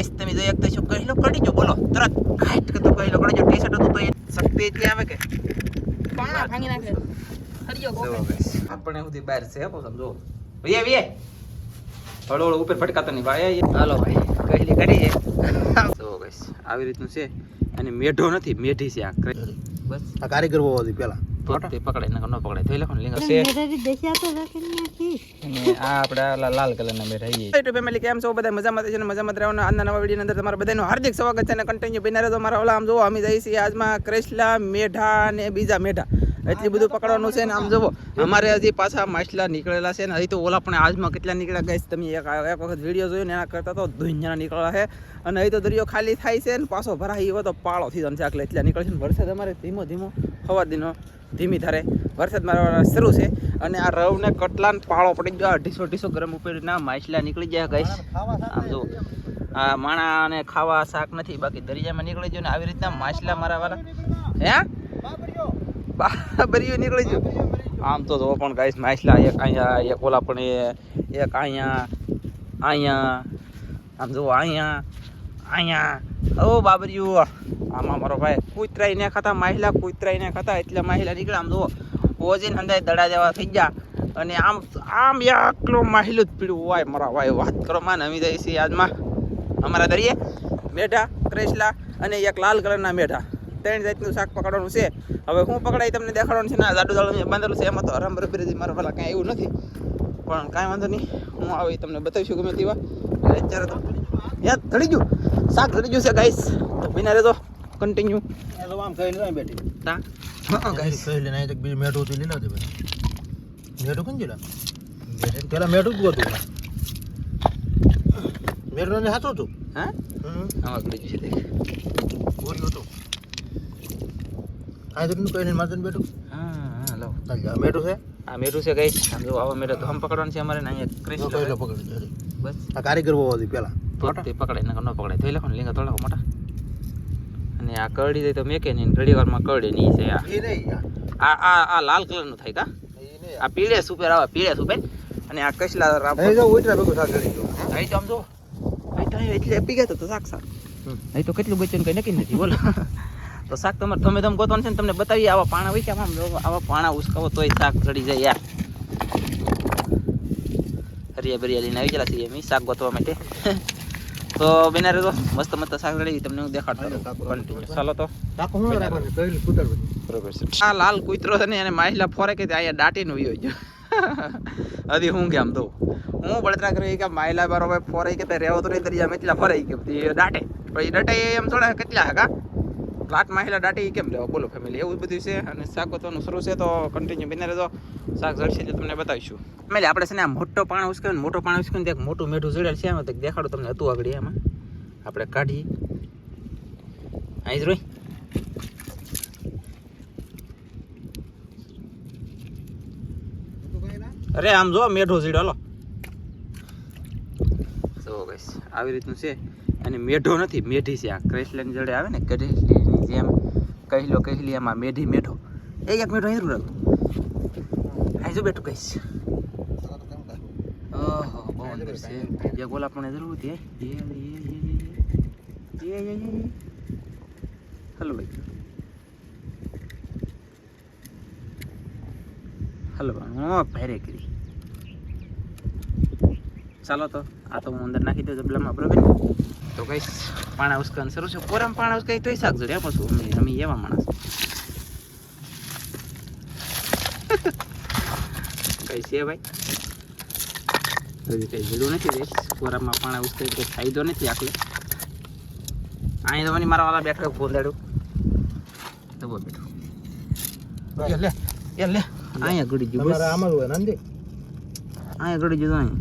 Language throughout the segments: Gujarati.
ગાઈસ તમે જો એક તો શું કહેલો કડી જો બોલો તરત કાટ કે તો કહેલો કડી જો ટી શર્ટ હતું તો એ શક્તિ એટલી આવે કે પાણા ભાંગી નાખે હરિયો guys, આપણે સુધી બહાર છે હો સમજો ભૈયા ભૈયા હળો હળો ઉપર ફટકાતો નહીં ભાઈ હાલો ભાઈ કહેલી કરી છે તો guys, આવી રીતનું છે અને મેઢો નથી મેઢી છે આ બસ. આ કારીગર બહુ હતી પેલા. તો તે પકડાય નકર ન પકડાય. થઈ લખો લિંગ છે. અને આ આપડા લાલ લાલ કલરના મેઢા ઈ યુટ્યુબ ફેમિલી કેમ છો? બધા મજામાં છે ને? મજામાં રહેવાનું. આજના નવા વીડિયો અંદર તમારા બધાનું હાર્દિક સ્વાગત છે અને કન્ટિન્યુ બિના તો મારા ઓલા આમ જોવો અમે જઈએ છીએ આજમાં ક્રેશલા મેઢા અને બીજા મેઢા. એટલી બધું પકડવાનું છે ને આમ જોવો. અમારે હજી પાછા માછલા નીકળેલા છે ને હજી તો ઓલા પણ આજમાં કેટલા નીકળ્યા ગઈ તમે એક એક વખત વીડિયો જોયો ને એના કરતા તો ધુંજના નીકળ્યા છે. અને અહીં તો દરિયો ખાલી થાય છે ને પાછો ભરાય એવો તો પાળો થઈ છે. એટલે એટલા નીકળે ને વરસાદ અમારે ધીમો ધીમો હવા દીનો ધીમી ધારે. વરસાદ મારવા શરૂ છે. અને આ રવને કટલા પાળો પડી ગયો. અઢીસો અઢીસો ગ્રામ ઉપરના માછલા નીકળી ગયા ગઈ આમ જો આ માણા અને ખાવા શાક નથી, બાકી દરિયામાં નીકળી ગયો ને આવી રીતના માછલા મારા વાળા હે? બાબરીઓ નીકળી ગયો. આમ તો જો પણ ગાઈસ માછલા એક અહીંયા, એક ઓલા પણ એક અહીંયા અહીંયા, આમ જો અહીંયા અહીંયા. ઓ બાબરીઓ. આમાં મારો ભાઈ કૂતરાઈ ને ખાતા માહિલા કૂતરાઈ ને ખાતા, એટલે માહિલા નીકળે. આમ જુઓ, ઓજીન અંદર દડા જેવા થઈ ગયા. અને આમ આમ એકલો માહિલું જ પીડું હોય. મારા ભાઈ, વાત કરો માં નમી જાય છે આજમાં. અમારા દરિયે, મેઢા ક્રેસલા અને એક લાલ કલરના મેઢા. ત્રણ જાતનું શાક પકડવાનું છે. હવે હું પકડાય તમને દેખાડવાનું છે ના જાડું જાડું બાંધેલું છે. એમાં તો આરામ બરાબર મારા પેલા કાંઈ એવું નથી. પણ કાંઈ વાંધો નહીં. હું આવી તમને બતાવીશું ગમે તેવા એટલે અત્યારે તો યાદ ધડી ગયું. શાક ધડી ગયું છે ગાઈસ તો બિના રહેજો. કન્ટિન્યુ આમ નહીં બેઠી તા હા ગાઈસ કઈ લઈને આવી બીજું મેઠું હતું લીલા ભાઈ મેઠું કોણ જેલા પેલા મેઠું જ હતું મેઠું ને સાચું હતું હા આમાં ગળી ગયું છે દેખ. બોર્યું હતું આ તો કઈ માથે બેઠું. હા હા લો. મેઠું છે? આ મેઠું છે આમ જો આવા તો પકડવાનું છે અમારે ને અહીંયા ક્રિસ્ટલ લો પકડી બસ. આ કારીગર બહુ હતી પેલા. તો પકડાય ને ન પકડાય. તો લખો ને લીંગા તોડો મોટા. અને આ કરડી જાય તો મેકે નહીં ઘડી વારમાં કરડે નહીં છે આ. એ આ. આ આ લાલ કલરનું થાય કા? આ. પીળે સુપેર આવે પીળે સુપેર. અને આ કસલા રાપ અહીં જો ઉતરા ભેગું શાક કરી દો. અહીં તો આમ જો. અહીં તો એટલે પી ગયા તો શાક શાક. અહીં તો કેટલું બચ્યું કઈ નક્કી નથી બોલો. તો શાક તમારે તમે તમે ગોતવાનું છે ને તમને બતાવીએ. આવા પાણા હોય છે આમ આવા પાણા ઉસકાવો તોય શાક ચડી જાય યાર હરિયા બરિયા લઈને આવી ગયેલા છીએ અમે શાક ગોતવા માટે. તો બેના તો મસ્ત મસ્ત શાક રેડી તમને હું દેખાડતો ચાલો તો. આ લાલ કૂતરો છે ને એને માહિલા ફોરે કે અહીંયા દાટીને વયો ગયો. હજી હું કેમ તો હું બળતરા કરી કે માયલા બરોબર ફોરે કે રહેવો તો નહીં દરિયા એટલા ફરે કે દાટે. એ ડટે એમ થોડા કેટલા હકા લાટ માહિલા દાટી કેમ લેવો? બોલો ફેમિલી એવું બધું છે અને શાક વધવાનું શરૂ છે તો કન્ટિન્યુ બને રહેજો. શાક જડશે એટલે તમને બતાવીશું. ફેમિલી આપણે છે ને આ મોટો પાણ ઉસકે ને મોટો પાણ ઉસકે ને એક મોટું મેઠું જડેલ છે એમાં, તો દેખાડું તમને હતું આગળ એમાં. આપણે કાઢી. અહીં જ રોઈ અરે, આમ જો મેઢો જીડો હલો. આવી રીતનું છે. અને મેઢો નથી, મેઢી છે. આ ક્રેસલેન્ડ જડે આવે ને કઢેલીની જેમ કહેલો કહેલી એમાં મેઢી, મેઢો. એ એક મેઢો અહીં રહ્યો અહીં જો બેઠું કહીશ. ઓહો, બહુ અંદર છે. જે ગોલા પણ જરૂર એ હલો ભાઈ. હલો હું ભારે ચાલો તો, આ તો હું અંદર નાખી દઉં ડબલામાં બરોબર તો કઈ પાણા ઉસકાન શરૂ છે પોરામ પાણા કઈ તોય શાક જોડે પાછું અમે અમે એવા માણસ. કઈ છે ભાઈ? હજી કઈ ભીડું નથી દેશ પોરામાં પાણા ઉસકાઈ કોઈ ફાયદો નથી આખલે અહીં તો મારા વાળા બેઠો ભોંદાડું તો બોલ બેઠું. લે લે. અહીંયા ઘડી ગયું બસ. તમારે હોય નાંદી અહીંયા અહીંયા.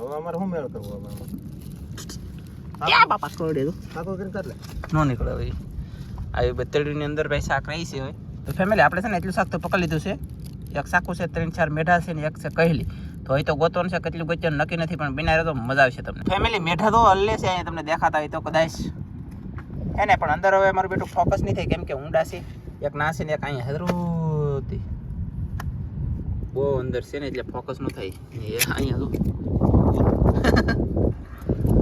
હવે અમારે શું મેળ કરવો હવે ક્યાં બાપા કરડે તો ટાકો કરીને કર લે. નો નીકળે ભાઈ આવી બતેડીની અંદર ભાઈ શાક રહી છે હોય તો ફેમિલી આપણે છે ને એટલું શાક તો પકડી લીધું છે. એક શાકું છે ત્રણ ચાર મેઢા છે ને એક છે કહેલી. તો અહીં તો ગોતવાનું છે કેટલું ગોતવાનું નક્કી નથી પણ બિના તો મજા આવશે તમને. ફેમિલી મેઢા તો હલ્લે છે અહીંયા તમને દેખાતા હોય તો કદાચ. હે ને પણ અંદર હવે મારું બેટું ફોકસ નહીં થાય કેમ કે ઊંડા છે. એક ના છે ને એક અહીંયા હજરૂતી બહુ અંદર છે ને એટલે ફોકસ ન થાય. અહીંયા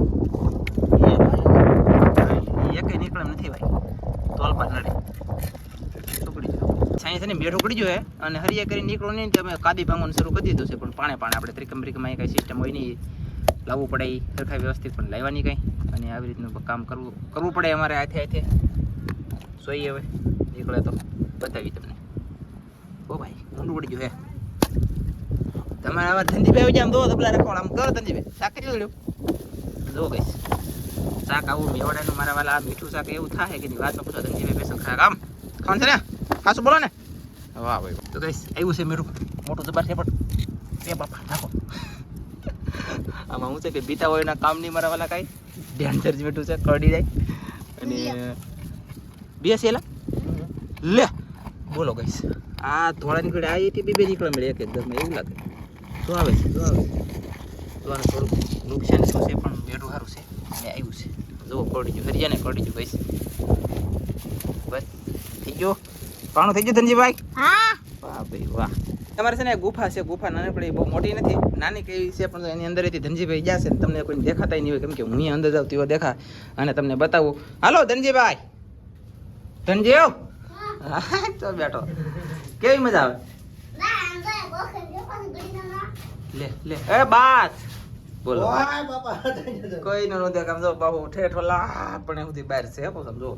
કે નીકળે નથી ભાઈ. તોલ તોલમાં નડે. ટુકડી સાયન્સ ને બે ટુકડી જોઈએ અને હરિયા કરી નીકળો નહીં તો તમે કાદી ભાંગવાનું શરૂ કરી દીધું છે. પણ પાણે પાણે આપણે ત્રિકમ બ્રિકમાં કાંઈ સિસ્ટમ હોય નહીં. લાવવું પડે એ સરખા વ્યવસ્થિત, પણ લાવવાની કાંઈ. અને આવી રીતનું કામ કરવું કરવું પડે અમારે હાથે હાથે. સોઈએ હવે, નીકળે તો બતાવી તમને. ઓ ભાઈ, ઊંડું પડી ગયું હે. તમારે આવા ધંધી ભાઈ આમ દો તો તબલા રાખો આમ કરો ધંધી ભાઈ સાકરી લો દો ગઈશ. શાક આવું મેવડાનું મારા વાલા આ મીઠું શાક એવું થાય કે વાત પૂછો ધનજીભાઈ બેસન ખાય. આમ ખાવાનું છે ને? ખાસું બોલો ને? વાહ ભાઈ તો ગઈશ આવ્યું છે મીઠું મોટું જબર છે પણ. એ બાપા નાખો. આમાં હું છે કે બીતા હોય એના કામ નહીં મારા વાલા કાંઈ. ડેન્જર જ મીઠું છે કરડી જાય. અને બે છે એલા? લે બોલો ગઈશ આ ધોળા નીકળે આ એથી બે બે નીકળે મળે એક એકદમ એવું લાગે. તો આવે છે તો આવે તો આને થોડુંક નુકસાન શું છે પણ મેળું સારું છે. અને આવ્યું છે. જુઓ ગયું. ફરી જાય ને ગયું ગઈશ બસ. થઈ ગયો? પાણું થઈ ગયું ધનજીભાઈ? હા. વાહ ભાઈ વાહ. તમારે છે ને ગુફા છે ગુફા નાનકડી બહુ મોટી નથી. નાની કેવી છે પણ એની અંદરથી ધનજીભાઈ જશે છે તમને કોઈ દેખાતા નહીં હોય. કેમ કે હું અહીં અંદર જાઉં તેવો દેખા અને તમને બતાવું. હાલો ધનજીભાઈ. ધનજીવ? હા તો બેઠો. કેવી મજા આવે? લે લે. એ બાત બોલો. ઓય બાપા કોઈ નો નથી સમજો બાબુ ઠેઠો લાપણે પણ સુધી બહાર છે હો સમજો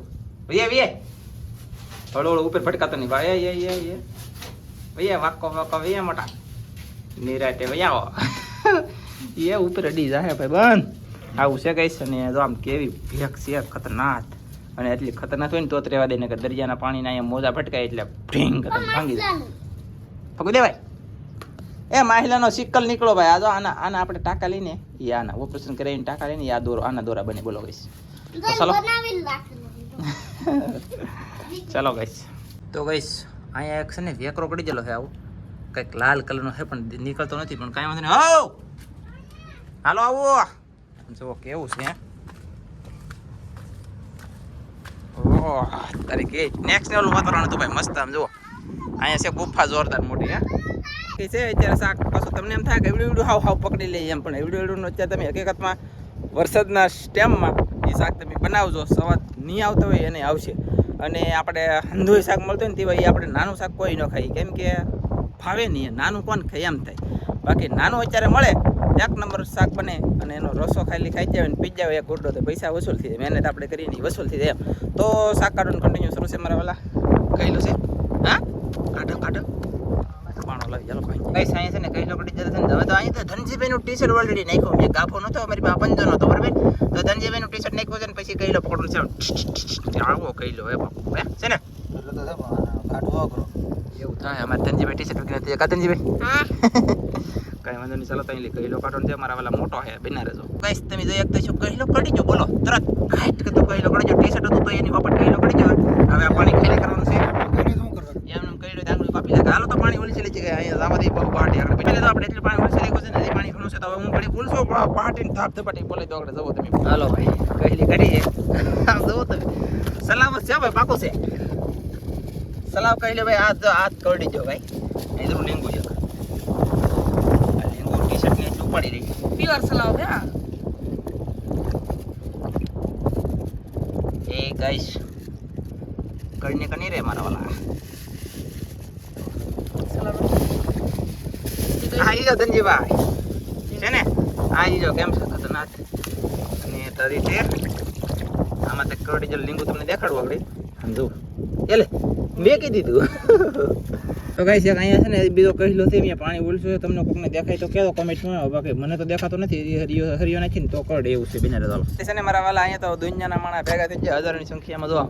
વિયે વિયે હળો હળો ઉપર ફટકાતો નહીં. ભાઈ એ એ એ વિયે વાકો વાકો વિયે મોટા. નિરાતે વયાવો એ ઉપર અડી જાય ભાઈ બંધ. આવું છે કઈ છે ને જો આમ કેવી ભેખ છે ખતરનાક. અને એટલી ખતરનાક હોય ને તો રેવા દે નકર દરિયાના પાણીના અહીંયા મોજા ફટકાય એટલે ભીંગ ભાંગી જાય. ફગી દેવાય એ માહિલાનો સિક્કલ નીકળો ભાઈ. આ જો આના આના આપણે ટાંકા લઈને એ આના ઓપરેશન કરાવીને ટાંકા લઈને આ દોરો આના દોરા બને બોલો ગઈશ ચાલો. ચાલો ગઈશ તો ગઈશ અહીંયા એક છે ને વેકરો પડી ગયેલો છે આવું. કંઈક લાલ કલરનો છે પણ નીકળતો નથી પણ કાંઈ વાંધો નહીં. હો હાલો આવો. જુઓ કેવું છે? ઓહ તારી કે નેક્સ્ટ લેવલ વાતાવરણ હતું ભાઈ મસ્ત આમ જુઓ. અહીંયા છે ગુફા જોરદાર મોટી હે? કે છે, અત્યારે શાક પાછું તમને એમ થાય કે એવડું એવડું હાવ હાવ પકડી લઈએ એમ, પણ એવડું એવડું અત્યારે તમે હકીકતમાં વરસાદના સ્ટેમમાં એ શાક તમે બનાવજો સવાદ નહીં આવતો હોય એને આવશે. અને આપણે હંધોઈ શાક મળતું હોય ને તેવા એ આપણે નાનું શાક કોઈ ન ખાઈ કેમ કે ફાવે નહીં, નાનું કોણ ખાય, એમ થાય. બાકી નાનું અત્યારે મળે, એક નંબર શાક બને અને એનો રસો ખાલી ખાઈ જાય ને પી જાય, એક ગુડો તો પૈસા વસૂલ થઈ જાય, મહેનત આપણે કરીએ નહીં વસૂલ થઈ જાય તો શાક કાઢવાનું કન્ટિન્યુ શરૂ છે મારા વાલા? કહેલું છે? હા? કાઢો કાઢો. પાણો ચાલો કઈ કઈ સાયન્સ છે ને કઈ લોકો ટીચર છે હવે તો અહીં તો ધનજીભાઈ નું ટી શર્ટ ઓલરેડી નાખ્યું મેં નતો અમારી પાસે પંજો નતો બરાબર? તો ધનજીભાઈ નું ટી શર્ટ નાખ્યું છે ને પછી કઈ લો પકડું છે આવો કઈ લો હે બાપુ હે? છે ને? એવું થાય અમારે ધનજીભાઈ ટી શર્ટ વગેરે કા ધનજીભાઈ? હા. કઈ વાંધો નહીં ચાલો તઈ અહીં કઈ લો કાઢો છે મારા વાલા મોટો હે બિના રહેજો. કઈ તમે જો એક તો શું કહીલો લો કરી જો બોલો તરત. કાઈટ કે તો કહીલો લો કરી જો ટી શર્ટ હતું તો એની વાપર કહીલો કાઢી જો હવે આ પાણી ખાલી કરવાનું છે એને શું કરવાનું એમને કઈ રીતે આંગળી કાપી નાખે હાલો તો પાણી ઓલી ચલી જાય અહીંયા જવા દે બહુ પાટી આગળ. પેલે તો આપણે એટલું પાણી ઓલી ચલી ગયું છે ને પાણી ઘણું છે તો હવે હું ઘડી ભૂલશો પાટી ને થાપ થપાટી બોલે તો આગળ જવો તમે. હાલો ભાઈ કહેલી કરી આમ જવો તમે. સલામત છે ભાઈ પાકો છે. સલામ કહી લે ભાઈ હાથ હાથ કરડી જો ભાઈ. તો લીંબુ છે. લીંબુ ટી શર્ટ ને ચોપાડી રહી. પ્યોર સલાવ છે હા. એ ગાઈશ કરીને કની રે મારા વાલા. સલાવ આ ધનજીભાઈ છે ને? આવી ઈ કેમ છે? ખતરનાક અને તારી તે આમાં તે કરડી જલ લીંબુ તમને દેખાડવું આગળ સમજો એટલે મેં કહી દીધું તો કઈ છે અહીંયા છે ને બીજો કહેલો છે અહીંયા પાણી બોલશું તમને કોકને દેખાય તો કહેજો કમેન્ટમાં બાકી મને તો દેખાતો નથી હરિયો હરિયો નાખીને તો કરડે એવું છે, બિનારે ચાલો છે ને, મારા વાલા અહીંયા તો દુનિયાના માણા ભેગા થઈ જાય હજારની સંખ્યામાં જો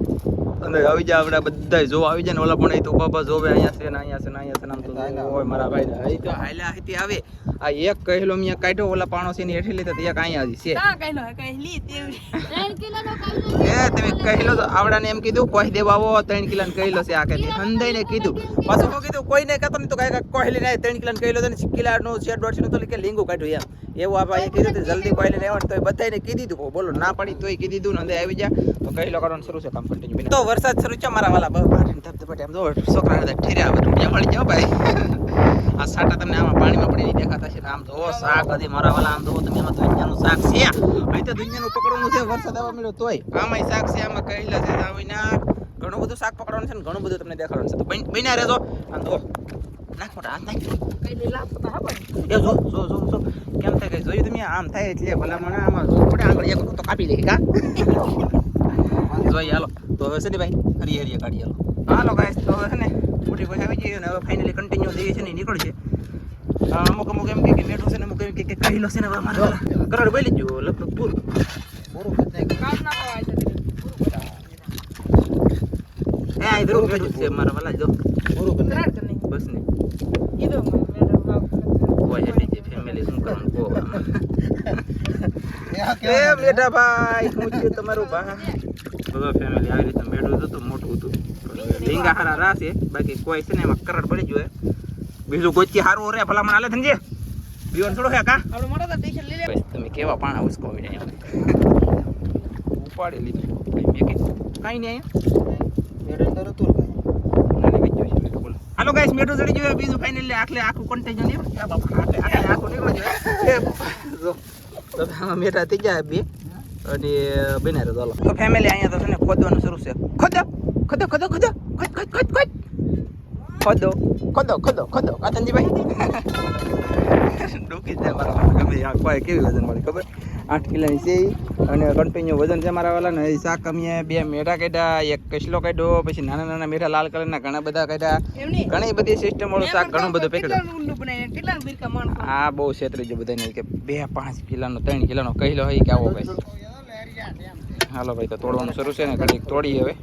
અંદર આવી જાય આપણે બધા જો આવી જાય ને ઓલા પણ તો બાબા જોવે અહીંયા છે ને અહીંયા છે ને અહીંયા છે નામ તો હોય મારા ભાઈ. તો હાલ્યા હતી આવે. આ એક કહેલો મેં કાઢ્યો ઓલા પાણો છે ને હેઠી લીધા એક અહીંયા હજી છે. કઈ એ તમે કહેલો તો આવડાને એમ કીધું કોઈ દેવા આવો ત્રણ કિલો ને કહેલો છે આ કે હંધાઈ ને કીધું. પાછું હું કીધું કોઈને કહેતો નહીં તો કાંઈ કહેલી ને ત્રણ કિલો ને કહેલો તો ને કિલા નું છે દોઢસો નું તો કે લીંગું કાઢ્યું એમ. એવું આ ભાઈએ કીધું હતું, જલ્દી કોઈ લેવાનું તો બધાને કીધી દીધું. બોલો ના પડી તોય કીધી દીધું ને અંદર આવી જા. તો કહેલો કરવાનું શરૂ છે કામ કન્ટિન્યુ તો વરસાદ શરૂ છે મારા વાલા બહુ પાટીને ધબધબાટી આમ જો છોકરા ઠેર્યા બધું ત્યાં મળી જાવ ભાઈ. આ સાટા તમને આમાં પાણીમાં પડીને દેખાતા છે. આમ જો શાક હજી મારા વાલા આમ જો તમે એમાં દુનિયાનું શાક છે. અહીં તો દુનિયાનું પકડવાનું છે વરસાદ આવવા મળ્યો તોય. આમાંય શાક છે આમાં કહેલા છે આવીના ઘણું બધું શાક પકડવાનું છે ને ઘણું બધું તમને દેખાડવાનું છે. તો બન- બન્યા રહેજો. આમ તો નાખ મોટા હાથ નાખ કઈ લીલા હા ભાઈ. જો જો જો જો. કેમ થાય કે જોયું તમે? આમ થાય એટલે ભલા મને આમાં જો પડે આગળ એક તો કાપી લે કા? જોઈ હાલો. તો હવે છે ને ભાઈ હરી હરી કાઢી હાલો. હાલો ગાઈસ તો હવે છે ને મોટી કોઈ આવી ગઈ અને હવે ફાઇનલી કન્ટિન્યુ જઈએ છે ને નીકળશે અમુક અમુક એમ કે કે મેઠું છે ને અમુક એમ કે કાઢી કહેલો છે ને હવે મારે કરોડ બોલી જો લગભગ પૂરું. પૂરું કામ ના ખવાય એ આ ધરું મેઠું છે મારા વાલા જો. પૂરું કરી બસ ને. કીધો ફેમિલી શું કરવાનું કહો એ ભાઈ હું છે તમારું ભાઈ બધો ફેમિલી આવી રીતે મેળવ્યું હતું મોટું હતું. લીંગા હારા રાશે બાકી કોઈ છે ને એમાં કરડ પડી જોઈએ બીજું કોઈ સારું રે ભલા મને હાલે ધનજી બીવન થોડો હે કા? મોટા તો તમે કેવા પાણા ઉસકો જાય ઉપાડી લીધું. કાંઈ નહીં તું છે હાલો ગાઈસ મેઠું ચડી ગયું બીજું ફાઇનલી આખલે આખું કન્ટેજન એ બાપા આખું નીકળી ગયું. એ જો. તો આમાં મેઠા થઈ જાય બે. અને બને રહે ચાલો તો ફેમિલી અહીંયા તો છે ને ખોદવાનું શરૂ છે. ખોદો ખોદો ખોદો ખોદો ખોદ ખોદ ખોદ ખોદ. ખોદો ખોદો ખોદો ખોદો. કાતનજીભાઈ ડૂકી જાય મારા ગમે આ કોઈ કેવી વજન મારી ખબર? આઠ કિલોની છે અને કન્ટિન્યુ વજન છે મારા વાળા ને શાક અમે બે મેઢા કાઢ્યા એક કસલો કાઢ્યો પછી નાના નાના મેઢા લાલ કલરના ઘણા બધા કાઢ્યા. ઘણી બધી સિસ્ટમ વાળું શાક ઘણું બધું પકડ્યું આ બહુ છેતરી છે બધાને કે બે પાંચ કિલોનો ત્રણ કિલોનો કહેલો હોય કે આવો કઈ હાલો ભાઈ તો તોડવાનું શરૂ છે ને ઘડીક તોડી હવે.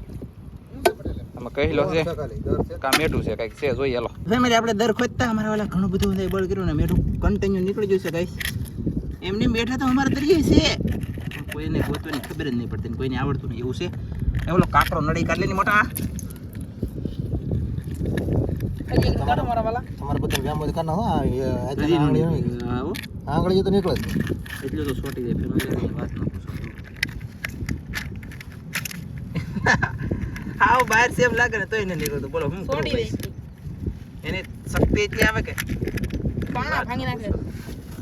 આમાં કહી લો છે. કામ મેઠું છે કંઈક છે જોઈએ હાલો. ફેમિલી આપણે દર ખોજતા અમારા વાલા ઘણું બધું બધા બળ કર્યું ને મેઠું કન્ટિન્યુ નીકળી જશે ગાઈસ એમને બેઠા તો અમારે દરિયે છે. કોઈને ગોતવાની ખબર જ નહીં પડતી કોઈને આવડતું નહીં એવું છે. એ ઓલો કાકરો નડી કાઢ લેની મોટા. હજી મારા વાલા. તમારે બધા ગામ બધા કાના આંગળી તો નીકળે જ. એટલું તો છોટી જાય વાત ન પૂછો. હાવ બહાર સેમ લાગે ને તોય નહીં નીકળતું. બોલો હું છોડી? દે. એની શક્તિ એટલી આવે કે? પાણા ભાંગી નાખે?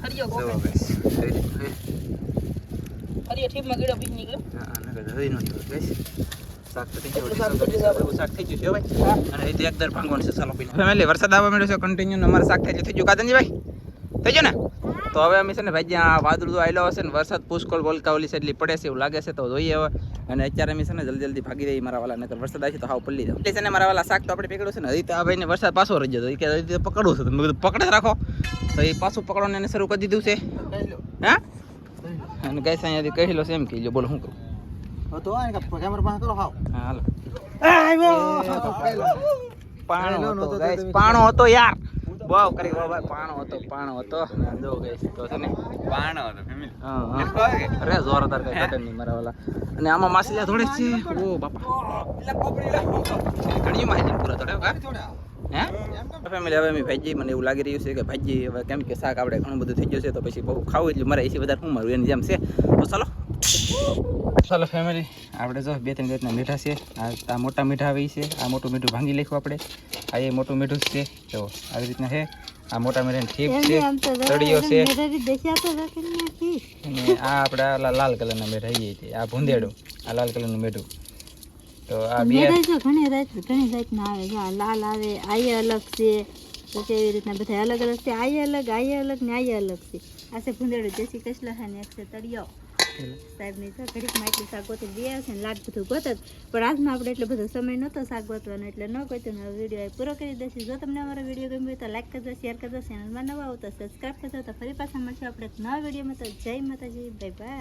હરિયો ગોખે? હરિયો ઠીપમાં ગીડો બીજ નીકળ્યો. હા, નો નીકળે, guys. શાક થઈ ગયું, એવું થઈ ગયું ભાઈ. અને એક દર ભાંગવાનું છે, ચાલો પીને. Family, વરસાદ આવવા મળ્યો છે કન્ટિન્યુ અમારે શાક થઈ ગયું. થઈ ગયું કાતનજીભાઈ થઈ ગયું ને? તો હવે અમે છે ને ભાઈ જ્યાં વાદળું આવેલો હશે ને વરસાદ પુષ્કળ બોલકા ઓલી એટલી પડે છે એવું લાગે છે તો જોઈએ હવે. અને અત્યારે અમે છે ને જલ્દી જલ્દી ભાગી દઈએ મારા વાલા નકર વરસાદ આવશે તો હાવ પલ્લી જાવ એટલે છે ને મારા વાલા શાક તો આપણે પકડ્યું છે ને હજી તો આ ભાઈને વરસાદ પાછો રહી જતો કે હજી પકડવું છે તમે બધું પકડે રાખો. તો એ પાછું પકડવાનું એને શરૂ કરી દીધું છે. હા? અને ગાઈસ અહીંયાથી કહેલો છે એમ કહી લો બોલો શું કરું. હા પાણો હતો યાર. બહુ કરી વાહ ભાઈ પાણો હતો પાણો હતો. ને જો ગાઈસ તો છે ને. પાણો હતો ફેમિલી. હા હા. અરે જોરદાર કઈ કટન નહીં મારા વાલા. અને આમાં માછલીયા થોડે છે. ઓ બાપા. ઘણી માહિતી પૂરા થોડે. હા? હે ફેમિલી હવે ભાજી મને એવું લાગી રહ્યું છે કે ભાજી હવે કેમ કે શાક આપણે ઘણું બધું થઈ ગયું છે તો પછી બહુ ખાવું એટલે મારે એસી વધારે શું મારું એની જેમ છે. તો ચાલો ચાલો ફેમિલી આપણે જો બે ત્રણ જાતના મીઠા છે. આ મોટા મીઠા આવી છે. આ મોટું મીઠું ભાંગી લખ્યું આપણે. આ એ મોટું મીઠું છે. જો આવી રીતના છે. આ મોટા મીઠાની ઠીક છે. તળિયો છે. અને આ આપણે આ લાલ કલરના મીઠા એ. છે આ ભૂંદેડું. આ લાલ કલરનું મીઠું. તો આ બે ઘણી રાત ઘણી જાતના આવે. આ લાલ આવે આયે અલગ છે. પછી એવી રીતના બધા અલગ અલગ છે? આયે અલગ આયે અલગ ને આયે અલગ છે. આ છે ભૂંદેડું. દેશી કસલા છે ને એક છે તળિયો. સાહેબની તો ઘડીકમાં એટલું શાક ગોતી બે આવશે ને પણ આજમાં આપણે એટલો બધો સમય નહોતો શાક ગોતવાનો, એટલે ન ગોત્યો ને વીડિયો પૂરો કરી દેશે જો તમને અમારો વીડિયો ગમ્યો હોય તો લાઈક કરજો શેર નવા આવો તો સબસ્ક્રાઈબ કરજો. ફરી પાછા મળશું આપણે નવા વિડીયોમાં તો જય માતાજી બાય બાય